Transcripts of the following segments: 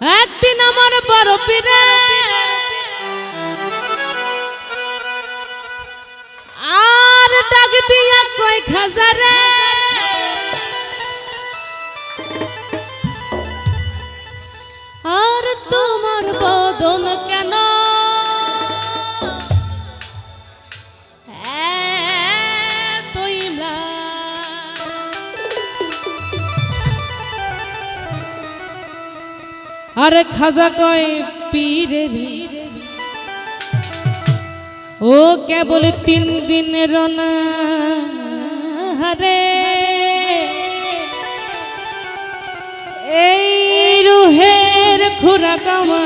একদিন আমার বড় পিরে। আর ডাক দিয়া কয় খাজারে। আরে খাজা কয় পীরে ও কেবল তিন দিনের না হারে এই রুহের খুরা কামা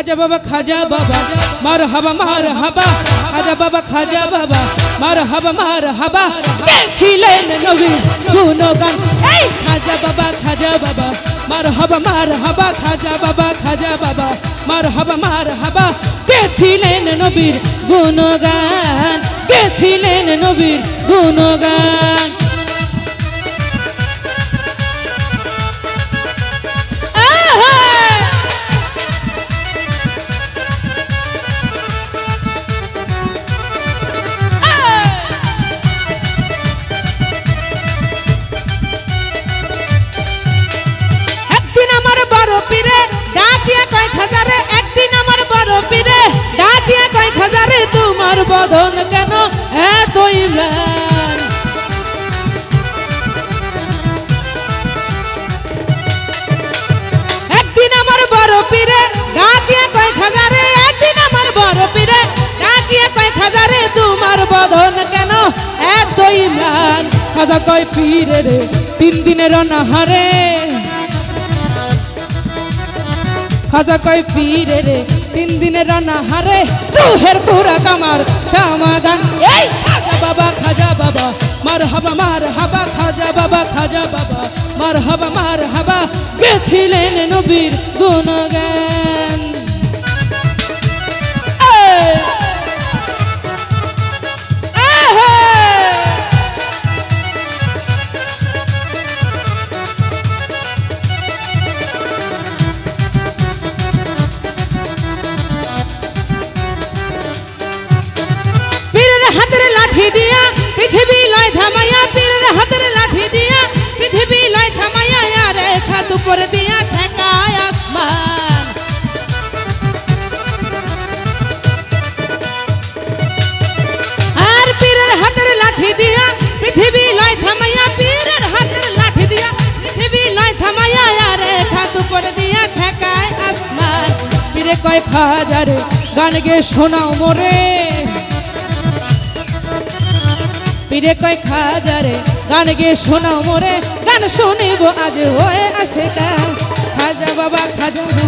খাজা বাবা খাজা বাবা মার হাবা মার হাবা খাজা বাবা খাজা বাবা মার হাবা মার হাবা গেছিলেন নবী গুণগান। এই খাজা বাবা খাজা বাবা মার হাবা মার হাবা খাজা বাবা খাজা বাবা মার হাবা মার হাবা গেছিলেন নবীর গুণগান গেছিলেন নবীর গুণগান। এতই ম্লান খাজা কয় পীরে রে, তিন দিনের নাহারে খাজা কয় পীরে রে, তিন দিনের রান্না হারে রুহের পুরা কামার সামাগান এই খাজা বাবা খাজা বাবা মার হাবা মার হাবা খাজা বাবা খাজা বাবা মার হাবা মার হাবা গেছিলেন নবীর গুণগান। হাতের লাঠি দিয়া পৃথিবী লয় থামাইয়া আর খাত উপর দিয়া ঠেকায় আসমান। আর পীরের হাতের লাঠি দিয়া পৃথিবী লয় থামাইয়া, পীরের হাতের লাঠি দিয়া পৃথিবী লয় থামাইয়া আর খাত উপর দিয়া ঠেকায় আসমান। পীরে কয় খাজারে গান গে শোনাও মোরে। পীরে কয় খাজারে গান গে শোনাও মোরে, গান শুনিব আজ হয়ে আসে কাল। খাজা বাবা খাজা বাবা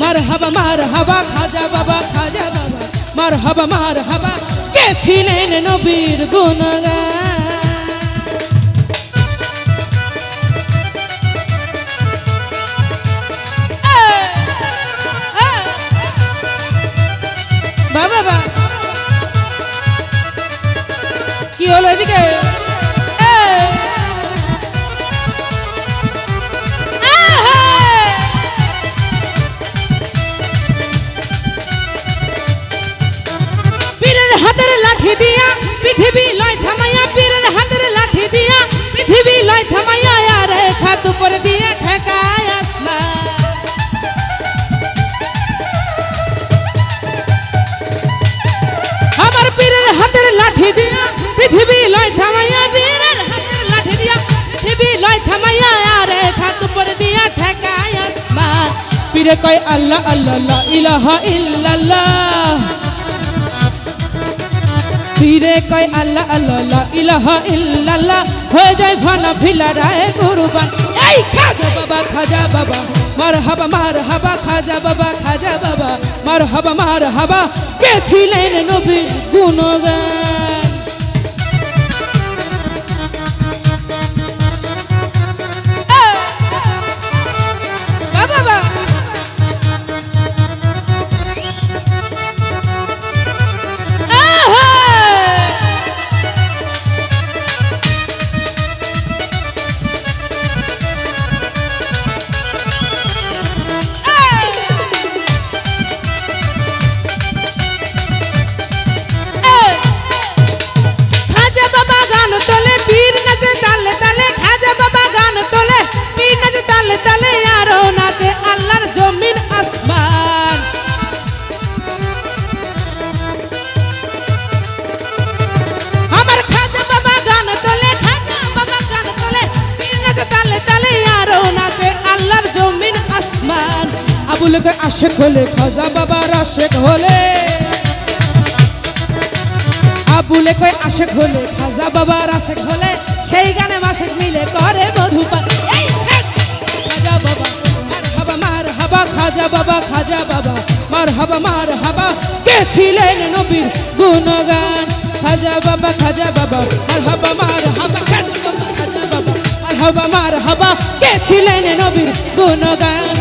মার হাবা মার হাবা খাজা বাবা খাজা বাবা মার হাবা মার হাবা গেছিলেন নবীর গুণগান বাবা। কি হলো এদিকে? পীরে কয় আল্লাহ আল্লাহ ইলাহা ইল্লাল্লাহ। পীরে কয় আল্লাহ আল্লাহ ইলাহা ইল্লাল্লাহ। হয়ে যায় ভানা ভিলা রায় কুরবান। এই খাজা বাবা খাজা বাবা। মার হাবা খাজা বাবা খাজা বাবা। মার হাবা হাবা গেছিলেন নবীর আবুল আশেক হলে, খাজা বাবার আশেক হলে। আবুলে কয় আশেক হলে, খাজা বাবার আশেক হলে, সেই গানে মাসেক মিলে করে মধুপান খাজা বাবা মার হাবা মার হাবা খাজা বাবা খাজা বাবা মার হাবা মার হাবা গেছিলেন নবীর গুণগান? খাজা বাবা খাজা বাবা মার হাবা মার হাবা খাজা বাবা খাজা বাবা মার হাবা মার হাবা গেছিলেন নবীর গুণগান?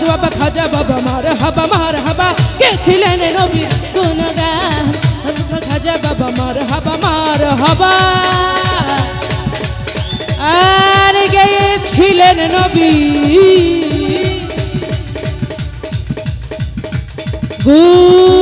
খাজা বাবা খাজা বাবা, মার হাবা মার হাবা। গেছিলেন নবীর গুণগান। খাজা বাবা, মার হাবা মার হাবা। আর গেছিলেন নবী? গু